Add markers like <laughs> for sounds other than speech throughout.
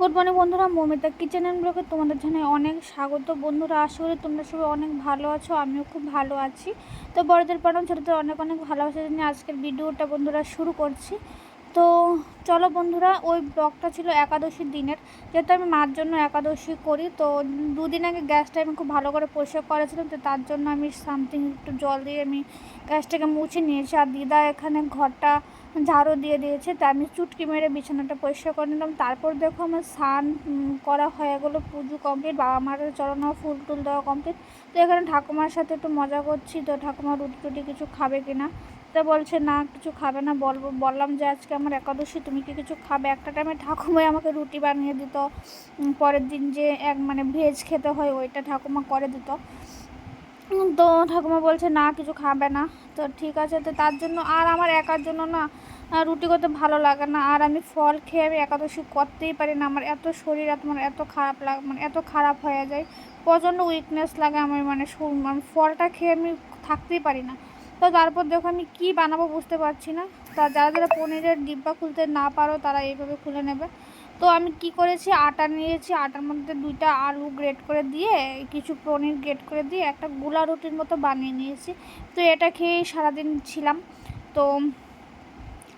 Good morning বন্ধুরা, Momita kitchen and ব্লগে তোমাদের জানাই অনেক স্বাগত। বন্ধুরা, আশা করি তোমরা সবাই অনেক ভালো আছো, আমিও খুব ভালো আছি। তো বড়দের পাঠান ছোটোদের অনেক অনেক ভালোবাসা নিয়ে আজকের ভিডিওটা বন্ধুরা শুরু করছি। তো চলো বন্ধুরা, ওই ব্লগটা ছিল একাদশীর দিনের। যেহেতু আমি মার জন্য একাদশী করি, তো দুদিন আগে গ্যাসটা আমি খুব ভালো করে পরিষ্কার করেছিলাম, তো তার জন্য আমি সামথিং একটু জল দিয়ে আমি গ্যাসটাকে মুছে নিয়েছি। আর দিদা এখানে ঘরটা ঝাড়ু দিয়ে দিয়েছে, তা আমি চুটকি মেরে বিছানাটা পরিষ্কার করে নিলাম। তারপর দেখো আমার স্নান করা হয়ে গেলো, পুজো কমপ্লিট, বাবা মার চড়ানো ফুল টুল দেওয়া কমপ্লিট। তো এখানে ঠাকুমার সাথে একটু মজা করছি, তো ঠাকুমা রুটি টুটি কিছু খাবে কিনা? তো বলছে, না, কিছু খাবে না। বলব বললাম যে, আজকে আমার একাদশী, তুমি কি কিছু খাবে? একটা টাইমে ঠাকুমাই আমাকে রুটি বানিয়ে দিত। পরের দিন যে এক মানে ভেজ খেতে হয়, ওইটা ঠাকুমা করে দিত। তো ঠাকুমা বলছে, না, কিছু খাবে না। তো ঠিক আছে, তো তার জন্য আর আমার একার জন্য না রুটি করতে ভালো লাগে না। আর আমি ফল খেয়ে আমি একাদশী করতেই পারি না। আমার এত শরীর এত মানে এত খারাপ লাগে মানে এত খারাপ হয়ে যায়। প্রচণ্ড উইকনেস লাগে আমার মানে মানে ফলটা খেয়ে আমি থাকতেই পারি না। তো তারপর দেখো আমি কী বানাবো বুঝতে পারছি না। তা যারা যারা পনিরের ডিব্বা খুলতে না পারো, তারা এইভাবে খুলে নেবে। তো আমি কি করেছি, আটা নিয়েছি, আটার মধ্যে দুইটা আলু গ্রেট করে দিয়ে, কিছু পনির গ্রেট করে দিয়ে একটা গুলা রুটির মতো বানিয়ে নিয়েছি। তো এটা খেয়েই সারাদিন ছিলাম। তো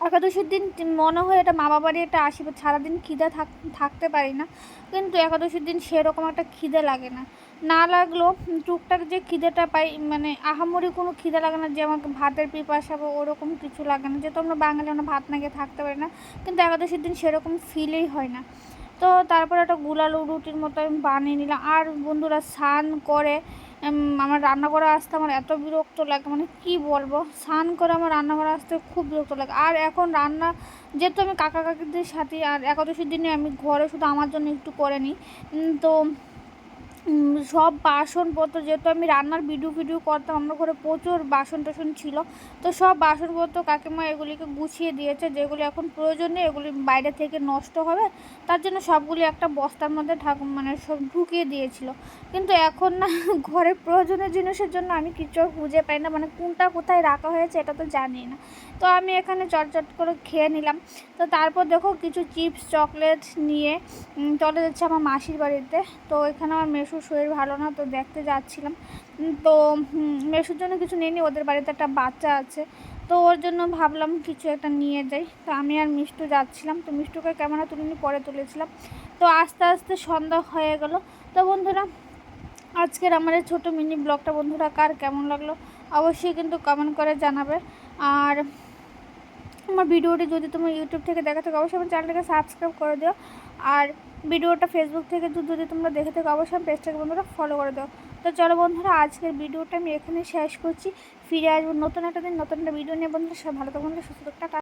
একাদশীর দিন মনে হয় এটা মামা বাড়ি একটা আশীর্বাদ। সারাদিন খিদে থাক থাকতে পারি না, কিন্তু একাদশীর দিন সেরকম একটা খিদে লাগে না। না লাগলেও টুকটাক যে খিদেটা পাই মানে আহামরি কোনো খিদে লাগে না, যে আমাকে ভাতের পিপাসাবো ওরকম কিছু লাগে না, যেহেতু আমরা বাঙালি, আমরা ভাত না গিয়ে থাকতে পারি না, কিন্তু একাদশীর দিন সেরকম ফিলই হয় না। তো তারপর একটা গুলালু রুটির মতো আমি বানিয়ে নিলাম। আর বন্ধুরা স্নান করে আমার রান্না করে আসতে আমার এত বিরক্ত লাগে মানে কি বলব? স্নান করে আমার রান্না করে আসতে খুব বিরক্ত লাগে। আর এখন রান্না, যেহেতু আমি কাকা কাকিদের সাথে আর একাদশীর দিনে আমি ঘরে শুধু আমার জন্য একটু করে নিই তো সব বাসনপত্র, যেহেতু আমি রান্নার ভিডিও ভিডিও করতাম, আমার ঘরে প্রচুর বাসন টাসন ছিল, তো সব বাসনপত্র কাকিমা এগুলিকে গুছিয়ে দিয়েছে, যেগুলি এখন প্রয়োজন নেই এগুলি বাইরে থেকে নষ্ট হবে, তার জন্য সবগুলি একটা বস্তার মধ্যে ঠাকুর মানে সব ঢুকিয়ে দিয়েছিল। কিন্তু এখন না <laughs> ঘরের প্রয়োজনীয় জিনিসের জন্য আমি কিছু খুঁজে পাই না মানে কোনটা কোথায় রাখা হয়েছে এটা তো জানি না। তো আমি এখানে চটচট করে খেয়ে নিলাম। তো তারপর দেখো কিছু চিপস, চকলেট নিয়ে চলে যাচ্ছে আমার মাসির বাড়িতে। তো এখানে আমার মেশুর শরীর ভালো না, তো দেখতে যাচ্ছিলাম। তো মেশুর জন্য কিছু নিয়ে ওদের বাড়িতে একটা বাচ্চা আছে। তো ওর জন্য ভাবলাম কিছু একটা নিয়ে যাই। তো আমি আর মিষ্টু যাচ্ছিলাম। তো মিষ্টুকে ক্যামেরা তুলে নিয়ে পরে তুলেছিলাম। তো আস্তে আস্তে সন্ধ্যা হয়ে গেল। তো বন্ধুরা, আজকের আমার এই ছোটো মিনি ব্লগটা বন্ধুরা কার কেমন লাগল, অবশ্যই কিন্তু কমেন্ট করে জানাবে। আর আমার ভিডিওটি যদি তোমার ইউটিউব থেকে দেখা থাকো, অবশ্যই আমার চ্যানেলটাকে সাবস্ক্রাইব করে দিও। আর ভিডিওটা ফেসবুক থেকে যদি তোমরা দেখে থাকো, অবশ্যই পেজটাকে বন্ধুরা ফলো করে দাও। তো চলো বন্ধুরা, আজকের ভিডিওটা আমি এখানে শেষ করছি। ফিরে আসব নতুন একটা দিন, নতুন একটা ভিডিও নিয়ে। বন্ধুরা সব ভালো থাকো বন্ধুরা, সুস্থ টাকা